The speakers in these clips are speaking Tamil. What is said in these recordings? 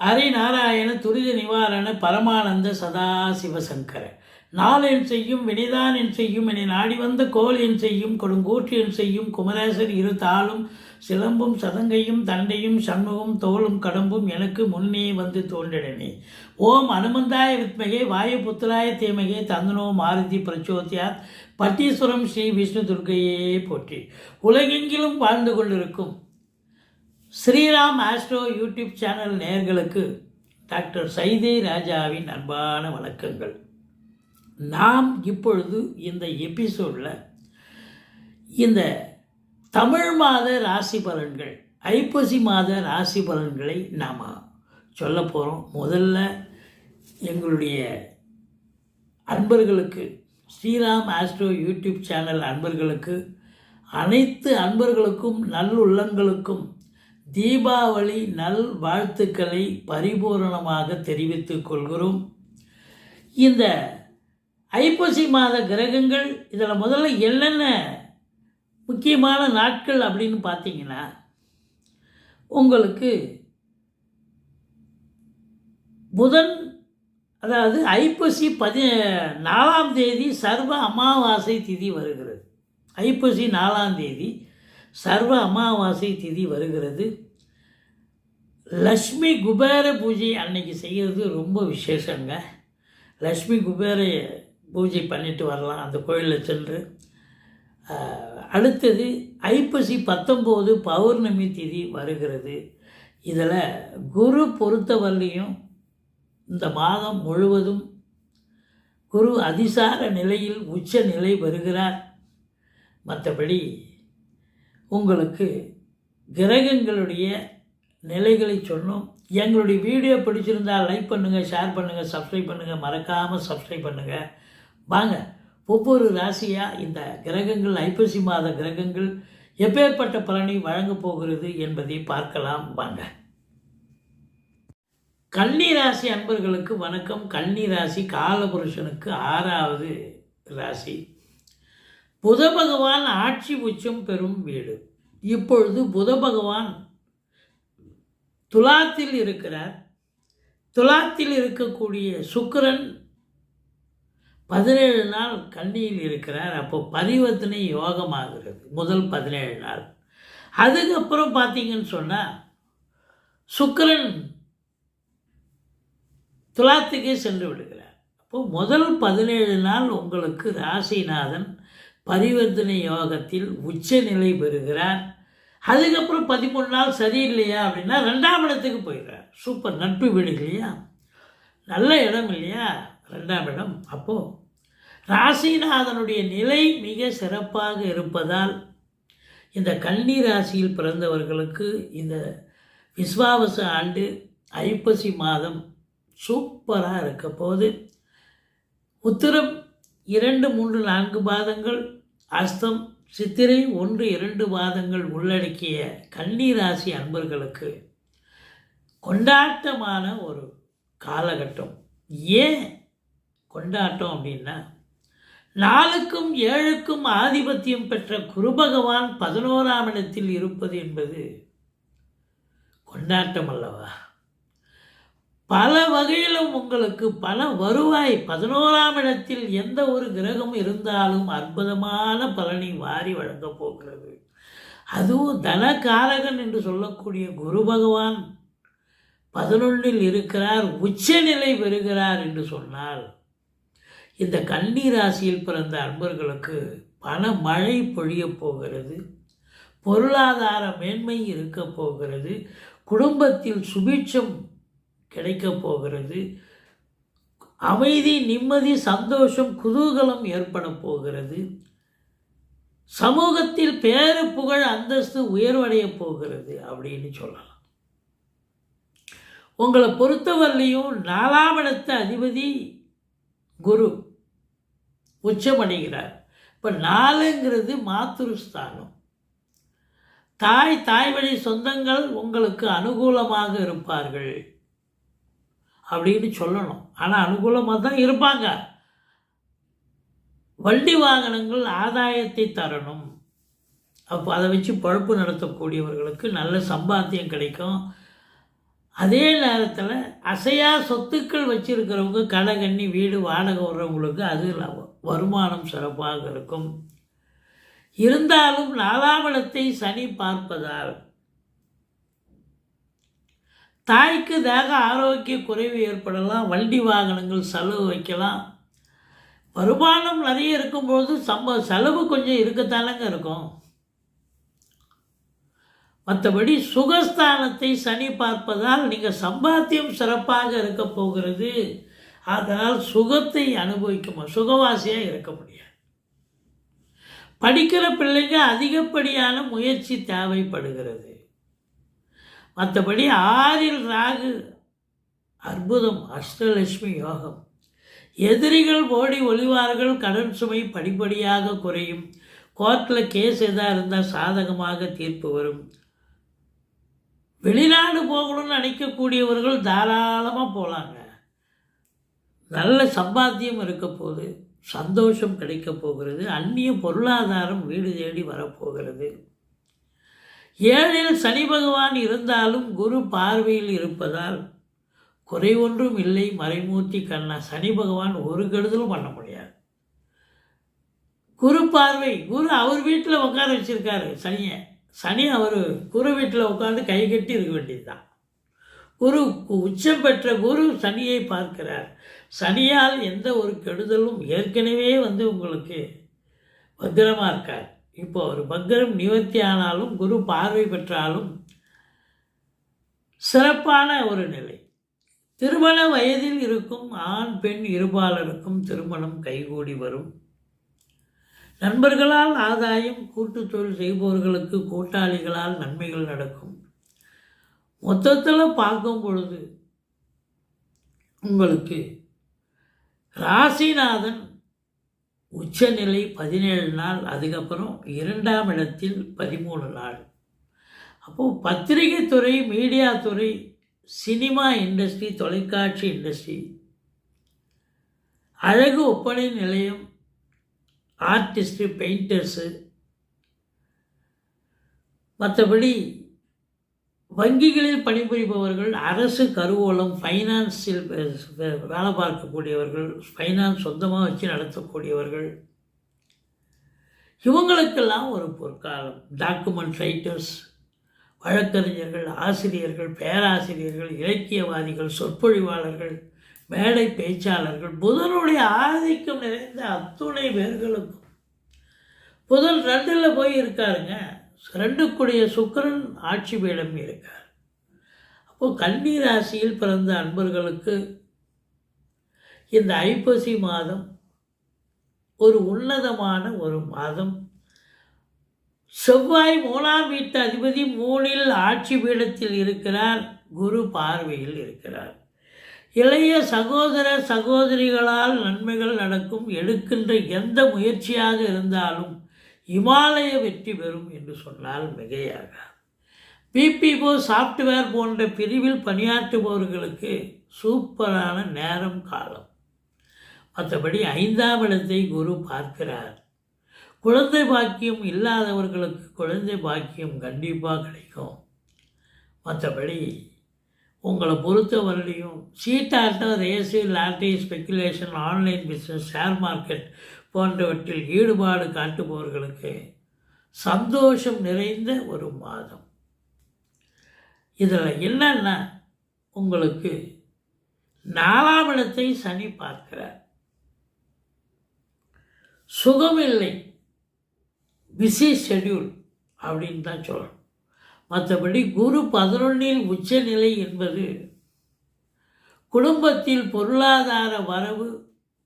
ஹரிநாராயண துரித நிவாரண பரமானந்த சதாசிவசங்கர. நாளென் செய்யும் வினைதான் என் செய்யும் என நாடி வந்த கோல் என் செய்யும் கொடுங்கூற்று என் செய்யும் குமரேசர் இரு தாளும் சிலம்பும் சதங்கையும் தண்டையும் சண்முகம் தோளும் கடம்பும் எனக்கு முன்னே வந்து தோன்றினே ஓம் அனுமந்தாய வித்மகே வாயுபுத்திராய தேமகே தந்தனோ மாருதி பிரச்சோத்தியாத் பட்டீஸ்வரம் ஸ்ரீ விஷ்ணு துர்கையே போற்றி. உலகெங்கிலும் வாழ்ந்து கொண்டிருக்கும் ஸ்ரீராம் ஆஸ்ட்ரோ யூடியூப் சேனல் நேயர்களுக்கு டாக்டர் சைதே ராஜாவின் அன்பான வணக்கங்கள். நாம் இப்பொழுது இந்த எபிசோடில் இந்த தமிழ் மாத ராசி பலன்கள் ஐப்பசி மாத ராசி பலன்களை நாம் சொல்ல போகிறோம் முதல்ல எங்களுடைய அன்பர்களுக்கு ஸ்ரீராம் ஆஸ்ட்ரோ யூடியூப் சேனல் அன்பர்களுக்கு அனைத்து அன்பர்களுக்கும் நல்லுள்ளங்களுக்கும் தீபாவளி நல் வாழ்த்துக்களை பரிபூரணமாக தெரிவித்துக் கொள்கிறோம். இந்த ஐப்பசி மாத கிரகங்கள் இதில் முதல்ல என்னென்ன முக்கியமான நாட்கள் அப்படின்னு பார்த்தீங்கன்னா உங்களுக்கு புதன் அதாவது ஐப்பசி பதி நாலாம் தேதி சர்வ அமாவாசை திதி வருகிறது. ஐப்பசி நாலாம் தேதி சர்வ அமாவாசை திதி வருகிறது. லக்ஷ்மி குபேர பூஜை அன்னைக்கு செய்கிறது ரொம்ப விசேஷங்க. லக்ஷ்மி குபேர பூஜை பண்ணிட்டு வரலாம் அந்த கோயிலில் சென்று. அடுத்தது ஐப்பசி பத்தொம்போது பௌர்ணமி திதி வருகிறது. இதில் குரு பொறுத்தவரையிலையும் இந்த மாதம் முழுவதும் குரு அதிசார நிலையில் உச்ச நிலை வருகிறார். மற்றபடி உங்களுக்கு கிரகங்களுடைய நிலைகளை சொன்னோம் எங்களுடைய வீடியோ பிடிச்சிருந்தால் லைக் பண்ணுங்கள் ஷேர் பண்ணுங்கள் சப்ஸ்கிரைப் பண்ணுங்கள் மறக்காமல் சப்ஸ்கிரைப் பண்ணுங்கள் வாங்க ஒவ்வொரு ராசியாக இந்த கிரகங்கள் ஐப்பசி மாத கிரகங்கள் எப்பேற்பட்ட பலனை வழங்கப் போகிறது என்பதை பார்க்கலாம். வாங்க. கன்னி ராசி அன்பர்களுக்கு வணக்கம். கன்னி ராசி காலபுருஷனுக்கு ஆறாவது ராசி. புத பகவான் ஆட்சி உச்சம் பெறும் வீடு. இப்பொழுது புத பகவான் துலாத்தில் இருக்கிறார். துலாத்தில் இருக்கக்கூடிய சுக்கிரன் பதினேழு நாள் கன்னியில் இருக்கிறார். அப்போ பரிவர்த்தனை யோகமாகிறது. முதல் பதினேழு நாள். அதுக்கப்புறம் பார்த்தீங்கன்னு சொன்னால் சுக்கிரன் துலாத்துக்கே சென்று விடுகிறார். அப்போ முதல் பதினேழு நாள் உங்களுக்கு ராசிநாதன் பரிவர்த்தனை யோகத்தில் உச்சநிலை பெறுகிறார். அதுக்கப்புறம் பதிமூணு நாள் சரியில்லையா அப்படின்னா ரெண்டாம் இடத்துக்கு போயிடுறார். சூப்பர் நட்பு வீடு இல்லையா? நல்ல இடம் இல்லையா? ரெண்டாம் இடம். அப்போது ராசிநாதனுடைய நிலை மிக சிறப்பாக இருப்பதால் இந்த கன்னி ராசியில் பிறந்தவர்களுக்கு இந்த விஸ்வாவச ஆண்டு ஐப்பசி மாதம் சூப்பராக இருக்க போது உத்திரம் இரண்டு மூன்று நான்கு பாதங்கள் அஸ்தம் சித்திரை ஒன்று இரண்டு பாதங்கள் உள்ளடக்கிய கன்னிராசி அன்பர்களுக்கு கொண்டாட்டமான ஒரு காலகட்டம். ஏன் கொண்டாட்டம் அப்படின்னா நாலுக்கும் ஏழுக்கும் ஆதிபத்தியம் பெற்ற குரு பகவான் பதினோராம் இடத்தில் இருப்பது என்பது கொண்டாட்டம் அல்லவா? பல வகையிலும் உங்களுக்கு பல வருவாய். பதினோராம் இடத்தில் எந்த ஒரு கிரகம் இருந்தாலும் அற்புதமான பலனை வாரி வழங்கப் போகிறது. அதுவும் தனகாரகன் என்று சொல்லக்கூடிய குரு பகவான் பதினொன்றில் இருக்கிறார் உச்சநிலை பெறுகிறார் என்று சொன்னால் இந்த கன்னி ராசியில் பிறந்த அன்பர்களுக்கு பண மழை பொழியப் போகிறது பொருளாதார மேன்மை இருக்கப் போகிறது குடும்பத்தில் சுபீட்சம் கிடைக்கப் போகிறது. அமைதி நிம்மதி சந்தோஷம் குதூகலம் ஏற்பட போகிறது. சமூகத்தில் பேரு புகழ் அந்தஸ்து உயர்வடைய போகிறது அப்படின்னு சொல்லலாம். உங்களை பொறுத்தவரையிலையும் நாலாம் இடத்த அதிபதி குரு உச்சமடைகிறார். இப்போ நாலுங்கிறது மாத்துருஸ்தானம். தாய் தாய் வழி சொந்தங்கள் உங்களுக்கு அனுகூலமாக இருப்பார்கள். அப்படின்னு சொல்லணும். ஆனால் அனுகூலமாக தான் இருப்பாங்க. வண்டி வாகனங்கள் ஆதாயத்தை தரணும். அப்போ அதை வச்சு பழப்பு நடத்தக்கூடியவர்களுக்கு நல்ல சம்பாத்தியம் கிடைக்கும். அதே நேரத்தில் அசையா சொத்துக்கள் வச்சுருக்கிறவங்க கடை கண்ணி வீடு வாடகை வர்றவங்களுக்கு அது வருமானம் சிறப்பாக இருக்கும். இருந்தாலும் நாலாவளத்தை சனி பார்ப்பதால் தாய்க்கு தேக ஆரோக்கிய குறைவு ஏற்படலாம் வண்டி வாகனங்கள் செலவு வைக்கலாம். வருமானம் நிறைய இருக்கும்போது சம்ப செலவு கொஞ்சம் இருக்கத்தானங்க இருக்கும். மற்றபடி சுகஸ்தானத்தை சனி பார்ப்பதால் நீங்கள் சம்பாத்தியம் சிறப்பாக இருக்க போகிறது. அதனால் சுகத்தை அனுபவிக்க சுகவாசியாக இருக்க முடியாது. படிக்கிற பிள்ளைங்க அதிகப்படியான முயற்சி தேவைப்படுகிறது. மற்றபடி ஆறில் ராகு அற்புதம் அஷ்டலட்சுமி யோகம். எதிரிகள் ஓடி ஒளிவார்கள் கடன் சுமை படிப்படியாக குறையும். கோர்ட்டில் கேஸ் எதாக இருந்தால் சாதகமாக தீர்ப்பு வரும். வெளிநாடு போகணும்னு நினைக்கக்கூடியவர்கள் தாராளமாக போகலாங்க நல்ல சம்பாத்தியம் இருக்க போகுது சந்தோஷம் கிடைக்க போகிறது அந்நிய பொருளாதாரம் வீடு தேடி வரப்போகிறது ஏழில் சனி பகவான் இருந்தாலும் குரு பார்வையில் இருப்பதால் குறை ஒன்றும் இல்லை மறைமூர்த்தி கண்ணா. சனி பகவான் ஒரு கெடுதலும் பண்ண முடியாது. குரு பார்வை குரு அவர் வீட்டில் உட்கார வச்சிருக்காரு சனியை. சனி அவர் குரு வீட்டில் உட்காந்து கை கட்டி இருக்க வேண்டியதுதான். குரு உச்சம் பெற்ற குரு சனியை பார்க்கிறார். சனியால் எந்த ஒரு கெடுதலும் ஏற்கனவே வந்து உங்களுக்கு பத்திரமாக இருக்கார் இப்போ ஒரு பக்கரம் நிவர்த்தி ஆனாலும் குரு பார்வை பெற்றாலும் சிறப்பான ஒரு நிலை. திருமண வயதில் இருக்கும் ஆண் பெண் இருபாலருக்கும் திருமணம் கைகூடி வரும். நண்பர்களால் ஆதாயம் கூட்டுத் தொழில் செய்பவர்களுக்கு கூட்டாளிகளால் நன்மைகள் நடக்கும். மொத்தத்தில் பார்க்கும் பொழுது உங்களுக்கு ராசிநாதன் உச்சநிலை பதினேழு நாள் அதுக்கப்புறம் இரண்டாம் இடத்தில் பதிமூணு நாள். அப்போது பத்திரிகை துறை மீடியா துறை சினிமா இண்டஸ்ட்ரி தொலைக்காட்சி இண்டஸ்ட்ரி அழகு ஒப்பனை நிலையம் ஆர்டிஸ்ட்டு பெயிண்டர்ஸு மற்றபடி வங்கிகளில் பணிபுரிபவர்கள் அரசு கருவூலம் ஃபைனான்ஸில் வேலை பார்க்கக்கூடியவர்கள் ஃபைனான்ஸ் சொந்தமாக வச்சு நடத்தக்கூடியவர்கள். இவங்களுக்கெல்லாம் ஒரு பொற்காலம். டாக்குமெண்ட் ரைட்டர்ஸ் வழக்கறிஞர்கள் ஆசிரியர்கள் பேராசிரியர்கள் இலக்கியவாதிகள் சொற்பொழிவாளர்கள் மேடை பேச்சாளர்கள் புதனுடைய ஆதிக்கம் நிறைந்த அத்துணை பேர்களுக்கும். புதன் ரெண்டில் போய் இருக்காருங்க. ரெண்டுக்குடைய சுக்கரன் ஆட்சி பீடம் இருக்கார் அப்போது கன்னி ராசியில் பிறந்த அன்பர்களுக்கு இந்த ஐப்பசி மாதம் ஒரு உன்னதமான ஒரு மாதம். செவ்வாய் மூணாம் வீட்டு அதிபதி மூணில் ஆட்சி பீடத்தில் இருக்கிறார் குரு பார்வையில் இருக்கிறார். இளைய சகோதர சகோதரிகளால் நன்மைகள் நடக்கும் எடுக்கின்ற எந்த முயற்சியாக இருந்தாலும் இமாலய வெற்றி பெறும் என்று சொன்னால் மிகையாக. பிபிஓ சாஃப்ட்வேர் போன்ற பிரிவில் பணியாற்றுபவர்களுக்கு சூப்பரான நேரம் காலம். மற்றபடி ஐந்தாம் இடத்தை குரு பார்க்கிறார். குழந்தை பாக்கியம் இல்லாதவர்களுக்கு குழந்தை பாக்கியம் கண்டிப்பாக கிடைக்கும். மற்றபடி உங்களை பொறுத்த வரலையும் சீட்டாட்டம் race lottery speculation online business share market போன்றவற்றில் ஈடுபாடு காட்டுபவர்களுக்கு சந்தோஷம் நிறைந்த ஒரு மாதம். இதில் என்னென்னா உங்களுக்கு நாலாம் இடத்தை சனி பார்க்கிறார். சுகமில்லை. பிஸி ஷெட்யூல் அப்படின்னு தான் சொல்லணும். மற்றபடி குரு பதினொன்றில் உச்சநிலை என்பது குடும்பத்தில் பொருளாதார வரவு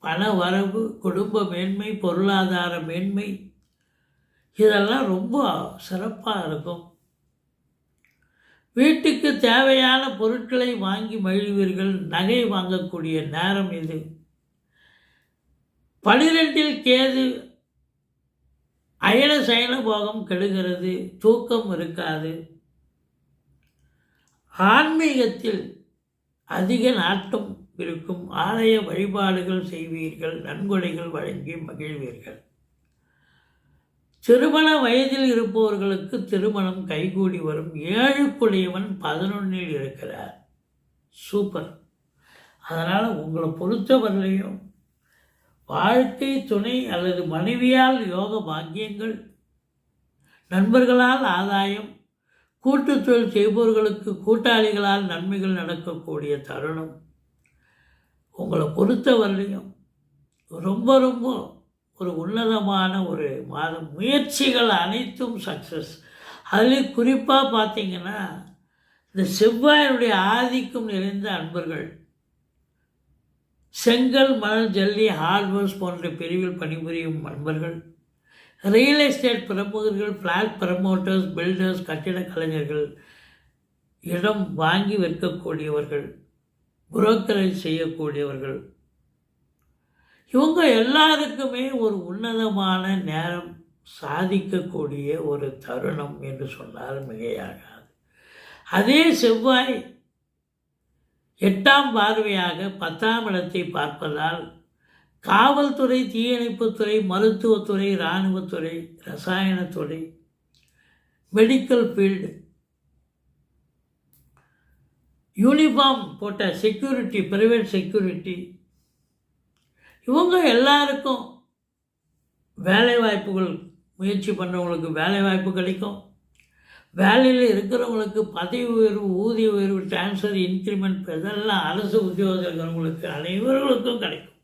பண வரவு குடும்ப மேன்மை பொருளாதார மேன்மை இதெல்லாம் ரொம்ப சிறப்பாக இருக்கும். வீட்டுக்கு தேவையான பொருட்களை வாங்கி மகிழ்வீர்கள் நகை வாங்கக்கூடிய நேரம் இது. பனிரெண்டில் கேது அயன சயன போகம் கெடுகிறது தூக்கம் இருக்காது. ஆன்மீகத்தில் அதிக நாட்டம் இருக்கும். ஆலய வழிபாடுகள் செய்வீர்கள். நன்கொடைகள் வழங்கி மகிழ்வீர்கள். திருமண வயதில் இருப்பவர்களுக்கு திருமணம் கைகூடி வரும். ஏழுக்குடையவன் பதினொன்னில் இருக்கிறார். சூப்பர். அதனால் உங்களை பொறுத்தவரையும் வாழ்க்கை துணை அல்லது மனைவியால் யோக பாக்கியங்கள் நண்பர்களால் ஆதாயம் கூட்டுத்தொழில் செய்பவர்களுக்கு கூட்டாளிகளால் நன்மைகள் நடக்கக்கூடிய தருணம். உங்களை பொறுத்தவரையிலையும் ரொம்ப ரொம்ப ஒரு உன்னதமான ஒரு மாதம். முயற்சிகள் அனைத்தும் சக்ஸஸ் அதுலேயும் குறிப்பாக பார்த்தீங்கன்னா இந்த செவ்வாயினுடைய ஆதிக்கம் நிறைந்த அன்பர்கள் செங்கல் மணல் ஜல்லி ஹார்ட்வேர்ஸ் போன்ற பிரிவில் பணிபுரியும் அன்பர்கள் ரியல் எஸ்டேட் பிரமுகர்கள் ஃப்ளாட் ப்ரமோட்டர்ஸ் பில்டர்ஸ் கட்டிட கலைஞர்கள் இடம் வாங்கி விற்கக்கூடியவர்கள் புரோக்கரேஜ் செய்யக்கூடியவர்கள். இவங்க எல்லாருக்குமே ஒரு உன்னதமான நேரம் சாதிக்கக்கூடிய ஒரு தருணம் என்று சொன்னால் மிகையாகாது. அதே செவ்வாய் எட்டாம் பார்வையாக பத்தாம் இடத்தை பார்ப்பதால் காவல்துறை தீயணைப்புத்துறை மருத்துவத்துறை இராணுவத்துறை ரசாயனத்துறை மெடிக்கல் ஃபீல்டு யூனிஃபார்ம் போட்ட செக்யூரிட்டி ப்ரைவேட் செக்யூரிட்டி இவங்க எல்லாருக்கும் வேலை வாய்ப்புகள் முயற்சி பண்ணுறவங்களுக்கு வேலை வாய்ப்பு கிடைக்கும். வேலையில் இருக்கிறவங்களுக்கு பதவி உயர்வு ஊதிய உயர்வு டிரான்ஸ்ஃபர் இன்க்ரிமெண்ட் இதெல்லாம் அரசு உத்தியோகம் இருக்கிறவங்களுக்கு அனைவர்களுக்கும் கிடைக்கும்.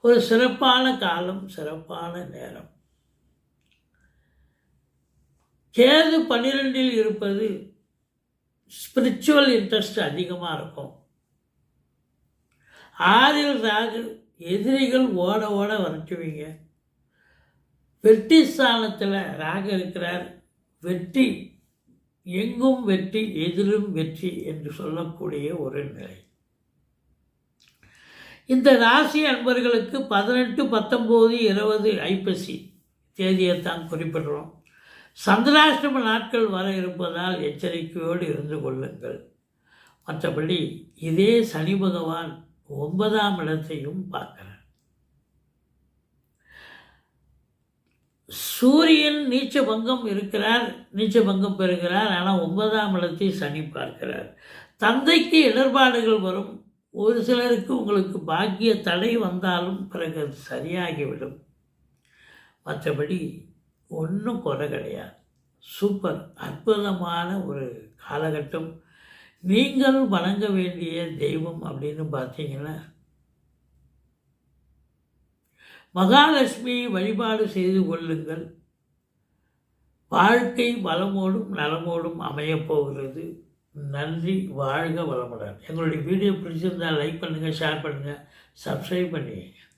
ஒரு சிறப்பான காலம் சிறப்பான நேரம். கேது பன்னிரெண்டில் இருப்பது ஸ்பிரிச்சுவல் இன்ட்ரெஸ்ட் அதிகமாக இருக்கும். ஆறில் ராகு எதிரிகள் ஓட ஓட வரைச்சுவீங்க வெற்றி ஸ்தானத்தில் ராகு இருக்கிறார். வெற்றி எங்கும் வெற்றி எதிரும் வெற்றி என்று சொல்லக்கூடிய ஒரு நிலை. இந்த ராசி அன்பர்களுக்கு பதினெட்டு பத்தொம்போது இருபது ஐப்பசி தேதியைத்தான் குறிப்பிடுறோம். சந்திராஷ்டம நாட்கள் வர இருப்பதால் எச்சரிக்கையோடு இருந்து கொள்ளுங்கள். மற்றபடி இதே சனி பகவான் ஒன்பதாம் இடத்தையும் பார்க்கிறார். சூரியன் நீச்ச பங்கம் இருக்கிறார் நீச்ச பங்கம் பெறுகிறார் ஆனால் ஒன்பதாம் இடத்தை சனி பார்க்கிறார். தந்தைக்கு இடர்பாடுகள் வரும். ஒரு சிலருக்கு உங்களுக்கு பாக்கிய தடை வந்தாலும் பிறகு சரியாகிவிடும். மற்றபடி ஒன்றும் குறை கிடையாது. சூப்பர் அற்புதமான ஒரு காலகட்டம். நீங்கள் வணங்க வேண்டிய தெய்வம் அப்படின்னு பார்த்தீங்கன்னா மகாலட்சுமி வழிபாடு செய்து கொள்ளுங்கள். வாழ்க்கை வளமோடும் நலமோடும் அமையப் போகிறது. நன்றி வாழ்க வளமுடன். எங்களுடைய வீடியோ பிடிச்சிருந்தால் லைக் பண்ணுங்கள் ஷேர் பண்ணுங்கள் சப்ஸ்கிரைப் பண்ணிக்கங்க